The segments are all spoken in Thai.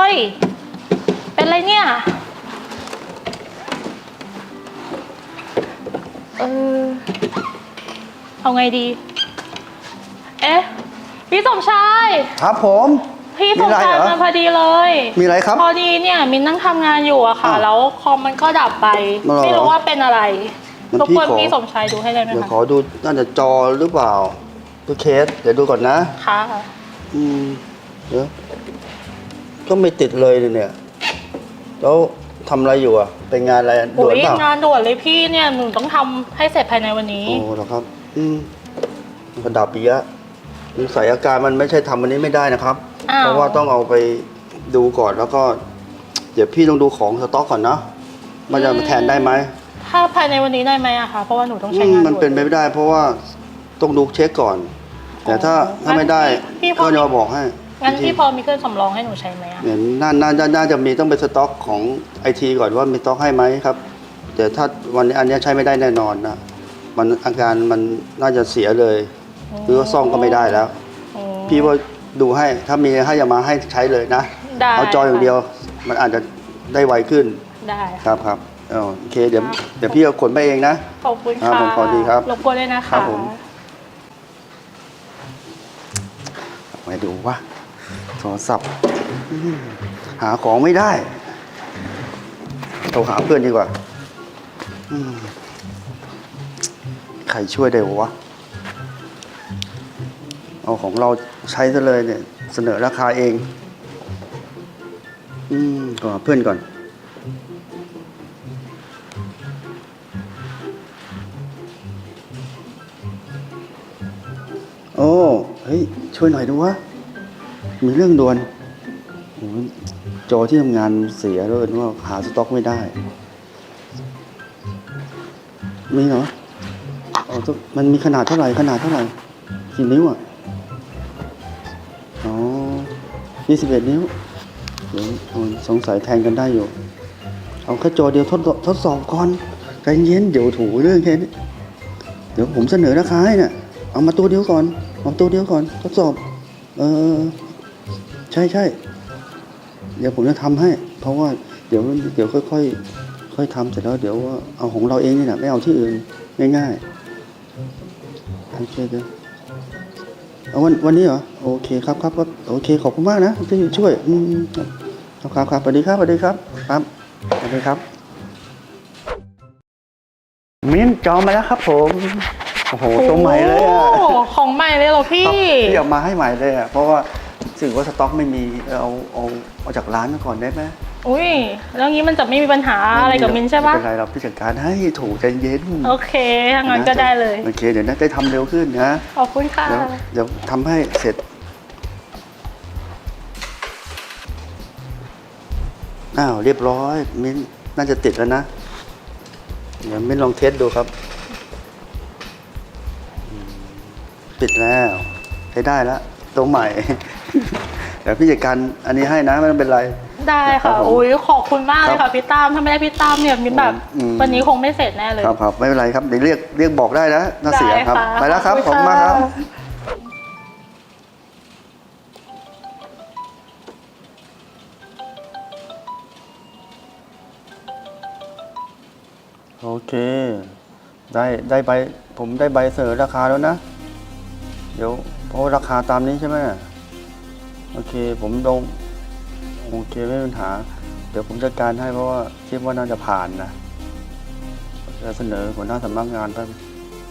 ฮ้ย เป็นไรเนี่ย เออ เอาไงดี เอ๊ะ พี่สมชาย ครับผม พี่สมีมอะไรชายเหรอมาพอดีเลย มีอะไรครับ พอดีเนี่ยมินนั่งทำงานอยู่อะค่ะอ้าวแล้วคอมมันก็ดับไปเหรอไม่รู้ว่าเป็นอะไรงั้นรบกวนพี่ขอพี่สมชายดูให้เลยไหมเดี๋ยวคะขอดูน่าจะจอหรือเปล่าดูเคส เดี๋ยวดูก่อนนะ ค่ะ อืม เดี๋ยว ก็ไม่ติดเลยเนี่ยแล้วทำอะไรอยู่อะเป็นงานอะไรด่อุ้วนยเปล่างานด่วนเลยพี่เนี่ยหนูต้องทำให้เสร็จภายในวันนี้ โอ้เหรอครับ อืมมันก็ดับปียะสงสัยอาการมันไม่ใช่ทำวันนี้ไม่ได้นะครับ อ้าว เพราะว่าต้องเอาไปดูก่อนแล้วก็ เดี๋ยวพี่ต้องดูของสต็อกก่อนนะมันจะมาแทนได้ไหม ถ้าภายในวันนี้ได้ไหมอะคะเพราะว่าหนูต้องอืใช้มงานมันเป็นไปไม่ได้เพราะว่าต้องดูเช็คก่อน แต่ถ้าอ๋อถ้าไม่ได้งั้นพี่พี่พอ ก็จะมาบอกให้ งั้นพี่พอมีเครื่องสำรองให้หนูใช้ไหมอะเนี่ยน่าน่าน่าน่าจะมีต้องเป็นสต็อกของไอทีก่อนว่ามีสต็อกให้ไหมครับ แต่ถ้าวันนี้อันเนี้ยใช้ไม่ได้แน่นอนนะมันอาการมันน่าจะเสียเลยคือว่าซ่อมก็ไม่ได้แล้วอืมพี่ว่าดูให้ถ้ามีให้อย่ามาให้ใช้เลยนะได้เอาจออย่างเดียว มันอาจจะได้ไวขึ้นได้ครับครับเอาโอเคเดี๋ยวเดี๋ยวพี่เอาขนไปเองนะขอบคุณครับค่ะผมขอดีครับรบกวนด้วยนะครัคะบผมไปดูว่า โทรศัพท์ หาของไม่ได้ โทรหาเพื่อนดีกว่า ใครช่วยได้วะ เอาของเราใช้ซะเลยเนี่ย เสนอราคาเอง อืมก็หาเพื่อนก่อนโอ้ เฮ้ย ช่วยหน่อยดูวะ มีเรื่องด่วนโอ้ยจอที่ทำงานเสียเลยว่าหาสต็อกไม่ได้ มีเหรอเอาต้องมันมีขนาดเท่าไหร่ ขนาดเท่าไหร่กี่นิ้วอะ อ๋อยี่สิบเอ็ดนิ้วเดี๋ยวเอาสงสัยแทนกันได้อยู่ เอาแค่จอเดียวทดสอบทดสอบก่อนใจเย็นเดี๋ยวถูเรื่องแค่นี้เดี๋ยวผมเสนอราคาให้เนี่ยเอามาตัวเดียวก่อน เอาตัวเดียวก่อน ทดสอบ เออ ใช่ใช่เดี๋ยวผมจะทำให้ เพราะว่าเดี๋ยวเดี๋ยวค่อยๆค่อยทำเสร็จแล้วเดี๋ยวเอาของเราเองนี่นะไม่เอาที่อื่นง่ายๆโอเคเดี๋ยวเอาวันวันนี้เหรอโอเคครับครับครับโอเคขอบคุณมากนะที่ช่วยอืมครับครับครับสวัสดีครับสวัสดีครับครับสวัสดีครับ มิ้นจองมาแล้วครับผมโอ้โหตัวใหม่เลยอะโของใหม่เลยเหรอพี่ครับพี่เอามาให้ใหม่เลยอะเพราะว่า รู้สึกว่าสต็อกไม่มีเอาเอาเอาจากร้านมาก่อนได้ไหมอุ้ยแล้วงี้มันจะไม่มีปัญหาอะไรกับมินใช่ปะไม่เป็นไรเราพี่จัดการให้ถูกใจเย็นโอเคถ้างั้นก็ได้เลยโอเคเดี๋ยวนะได้ทำเร็วขึ้นนะขอบคุณค่ะเดี๋ยวเดี๋ยวทำให้เสร็จอ้าวเรียบร้อยมิ้นน่าจะติดแล้วนะ เดี๋ยวมิ้นลองเทสดูครับอืมปิดแล้วใช้ได้แล้วตัวใหม่ เดี๋ยวพี่จัดการอันนี้ให้นะไม่ต้องเป็นไร ได้ครัค่ะบผมอุ้ยขอบคุณมากเลยครัค่ะบพี่ตามถ้าไม่ได้พี่ตามเนี่ยมินแบบอืม วันนี้คงไม่เสร็จแน่เลย ครับครับไม่เป็นไรครับเดี๋ยวเรียกเรียกบอกได้นะถ้าเสียครับ ได้ะไปแล้วครับขขออบบคุคุณณมากครับะโอเค ได้ได้ใบผมได้ใบเสนอราคาแล้วนะ เดี๋ยวเพราะราคาตามนี้ใช่ไหมโอ เคผมลงโอเคไม่มีปัญหา เดี๋ยวผมจัดการให้เพราะว่าคิดว่าน่าจะผ่านนะจะเสนอหัวหน้าสำนักงานท่าน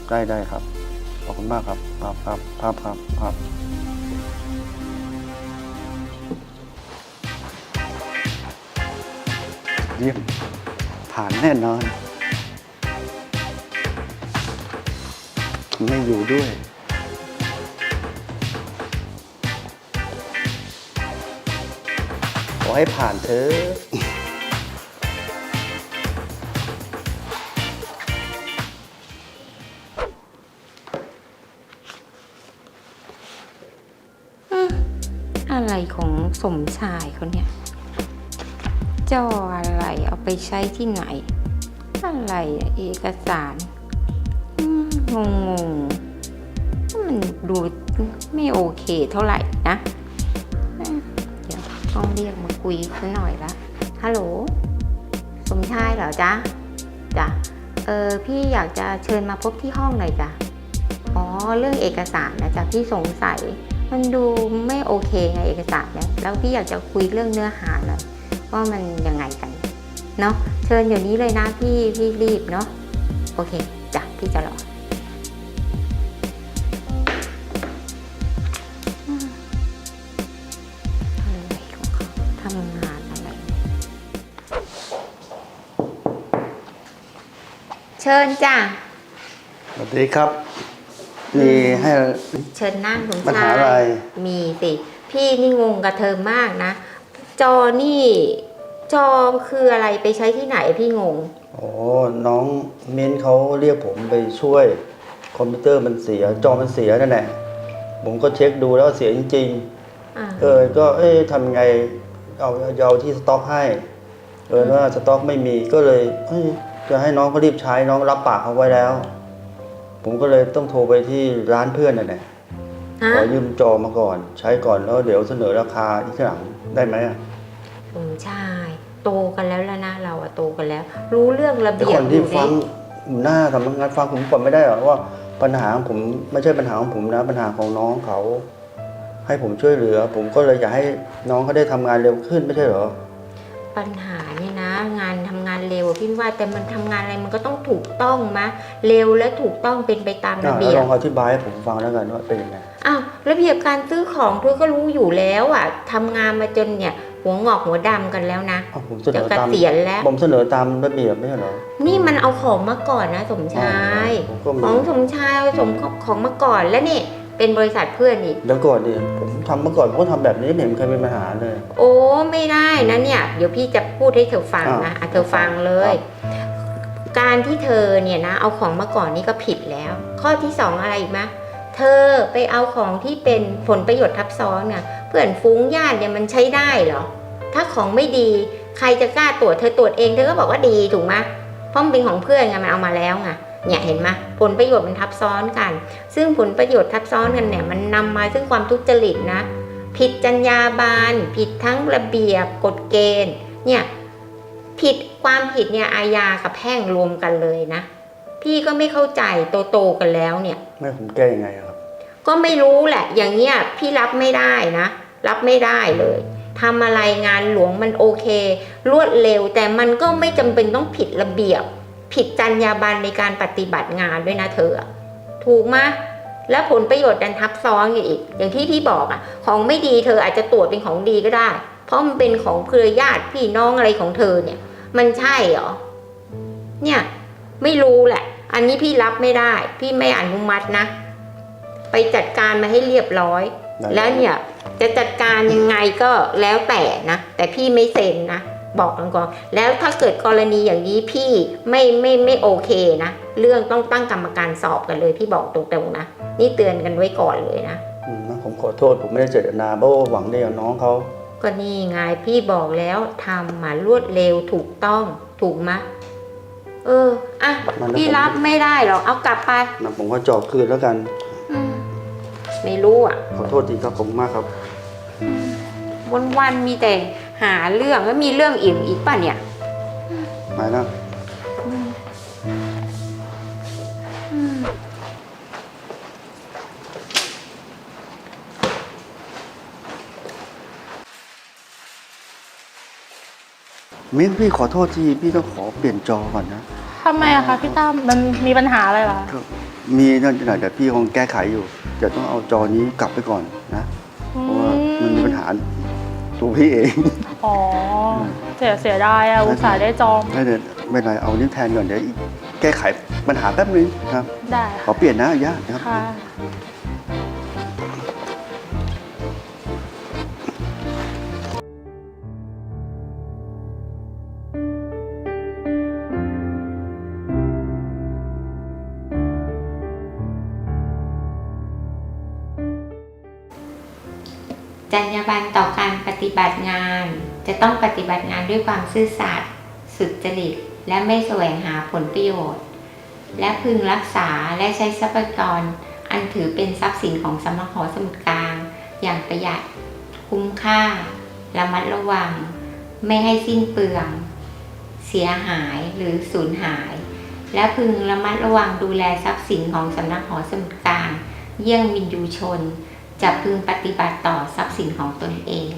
ได้ได้ครับ ขอบคุณมากครับครับครับครับครับครับเยี่ยมผ่านแน่นอน ไม่อยู่ด้วย อให้ผ่านเถออะไรของสมชายเขาเนี่ยจออะไรเอาไปใช้ที่ไหน อะไรเอกสารงงๆมันดูไม่โอเคเท่าไหร่นะ เดี๋ยวต้องเรียกมาคุยซะหน่อยละฮัลโหล สมชายเหรอจ๊ะจ้ะเออพี่อยากจะเชิญมาพบที่ห้องหน่อยจ้ะอ๋อเรื่องเอกสารนะจ๊ะพี่สงสัย มันดูไม่โอเคไงเอกสารเนี่ยแล้วพี่อยากจะคุยเรื่องเนื้อหาหน่อยว่ามันยังไงกันเนาะเชิญเดี๋ยวนี้เลยนะพี่พี่รีบเนาะโอเคจ้ะพี่จะรอ ชิญจ้ะสวัสดีครับ มีให้เชิญนั่งคุณปัญชาหาอะไรยมีสิ พี่นี่งงกับเธอมากนะ จอนี่จอคืออะไรไปใช้ที่ไหนพี่งง โอ้น้องเม้นเขาเรียกผมไปช่วย คอมพิวเตอร์มันเสีย จอมันเสียนั่นแหละ ผมก็เช็คดูแล้วเสียจริงอ่า ๆ เออ ก็เอ๊ะทำไง เอาเอาที่สต็อกให้ เออว่าสต็อกไม่มีก็เลยเอ้ย จะให้น้องเขารีบใช้น้องรับปากเขาไว้แล้ว ผมก็เลยต้องโทรไปที่ร้านเพื่อนนั่นแหละฮะขอยืมจอมาก่อน ใช้ก่อนแล้วเดี๋ยวเสนอราคาอีกทีหลังได้ไหมอะสมชายโตกันแล้วแล้วนะเราอะโตกันแล้ว รู้เรื่องระแต่เบียคบนอที่ยู่ฟังดิหน้าสำนักงานฟังผมก่อนไม่ได้หรอว่าปัญหาของผมไม่ใช่ปัญหาของผมนะ ปัญหาของน้องเขา ให้ผมช่วยเหลือ ผมก็เลยอยากให้น้องเขาได้ทำงานเร็วขึ้นไม่ใช่เหรอ ปัญหาเนี่ยนะงานทำงานเร็วอะพี่ว่าแต่มันทำงานอะไรมันก็ต้องถูกต้องมะเร็วและถูกต้องเป็นไปตามระแล้วเบียลบองอธิบายให้ผมฟังแล้วกันว่าเป็นยังไงอ้าวระเบียบการซื้อของเธอก็รู้อยู่แล้วอะทำงานมาจนเนี่ยหัวงอกหัวดำกันแล้วนะอ้าวผมเสนจะอเกตามษียณแล้วผมเสนอตามระเบียบไม่ใช่เหรอ นี่มันเอาของมาก่อนนะ สมชายผมก็ขมีองสมชายเอาสมของมาก่อนแล้วนี่ เป็นบริษัทเพื่อนอีก เดี๋ยวก่อนดิผมทำเมื่อก่อนผมก็ทำแบบนี้ไม่เห็นเคยมีปัญหาเลย โอ้ไม่ได้นะเนี่ย เดี๋ยวพี่จะพูดให้เธอฟังนะอะอะเธอฟังเลย การที่เธอเนี่ยนะ เอาของมาก่อนนี่ก็ผิดแล้ว ข้อที่สองอะไรอีกไหมเธอไปเอาของที่เป็นผลประโยชน์ทับซ้อนเนี่ยเพื่อนฟุ้งญาติเนี่ยมันใช้ได้เหรอ ถ้าของไม่ดีใครจะกล้าตรวจเธอตรวจเองเธอก็บอกว่าดีถูกไหมเพราะมันเป็นของเพื่อนไงมันเอามาแล้วไง เนี่ยเห็นไหมผลประโยชน์มันทับซ้อนกัน ซึ่งผลประโยชน์ทับซ้อนกันเนี่ยมันนำมาซึ่งความทุจริตนะ ผิดจรรยาบรรณผิดทั้งระเบียบกฎเกณฑ์ เนี่ยผิดความผิดเนี่ยอาญากับแพ่งรวมกันเลยนะ พี่ก็ไม่เข้าใจโตๆกันแล้วเนี่ยไม่ผมแก้ยังไงอะครับ ก็ไม่รู้แหละ อย่างเงี้ยพี่รับไม่ได้นะ รับไม่ได้เลยทำอะไรงานหลวงมันโอเค รวดเร็วแต่มันก็ไม่จำเป็นต้องผิดระเบียบ ผิดจรรยาบรรณในการปฏิบัติงานด้วยนะเธออะถูกไหมยแล้วผลประโยชน์ดันทับซ้อนอยู่อีก อย่างที่พี่บอกอะของไม่ดีเธออาจจะตรวจเป็นของดีก็ได้ เพราะมันเป็นของเครือญาติพี่น้องอะไรของเธอเนี่ย มันใช่เหรอ เนี่ย ไม่รู้แหละ อันนี้พี่รับไม่ได้ พี่ไม่อนุมัตินะ ไปจัดการมาให้เรียบร้อยได้แล้วเนี่ย จะจัดการยังไงก็แล้วแต่นะ แต่พี่ไม่เซ็นนะ บอกกันก่อนแล้วถ้าเกิดกรณีอย่างนี้พี่ไม่ไม่ไม่โอเคนะ เรื่องต้องตั้งกรรมการสอบกันเลยพี่บอกตรงๆนะ นี่เตือนกันไว้ก่อนเลยนะอืมผมขอโทษผมไม่ได้เจตนาเพราะว่าหวังดีกับน้องเขาก็นี่ไงพี่บอกแล้วทำมารวดเร็วถูกต้องถูกไหมะเอออะมันแล้วพี่ผมรับไม่ได้หรอกเอากลับไปนะผมก็จอบคืนแล้วกัน อืมไม่รู้อะ ขอโทษทีครับผมมากครับ วันวันๆมีแต่ หาเรื่องแล้วมีเรื่องอีกอีกป่ะเนี่ยหมายแล้วมิ้นพี่ขอโทษทีพี่ต้องขอเปลี่ยนจอก่อนนะ ทำไมอะคะพี่ตั้มมันมีปัญหาอะไรเหรอมีนั่นหน่อยแต่พี่คงแก้ไขอยู่เดี๋ยวต้องเอาจอนี้กลับไปก่อนนะ เพราะว่ามันมีปัญหาตัวพี่เอง อ๋อเสียเสียดายอะอุตส่าห์ได้จอง ไม่เป็นไม่เป็นไรเอานิ้วแทนก่อนเดี๋ยวอีกแก้ไขปัญหาแป๊บนึงครับ ได้ขอเปลี่ยนนะย่านะครับค่ะจรรยาบรรณต่อการปฏิบัติงาน จะต้องปฏิบัติงานด้วยความซื่อสัตย์สุจริต และไม่แสวงหาผลประโยชน์ และพึงรักษาและใช้ทรัพยากรอันถือเป็นทรัพย์สินของสมหอสมุดกลาง อย่างประหยัด คุ้มค่า ระมัดระวัง ไม่ให้สิ้นเปลือง เสียหายหรือสูญหาย และพึงระมัดระวังดูแลทรัพย์สินของสำนักหอสมุดกลาง เยี่ยงวินยูชน จะพึงปฏิบัติต่อทรัพย์สินของตนเอง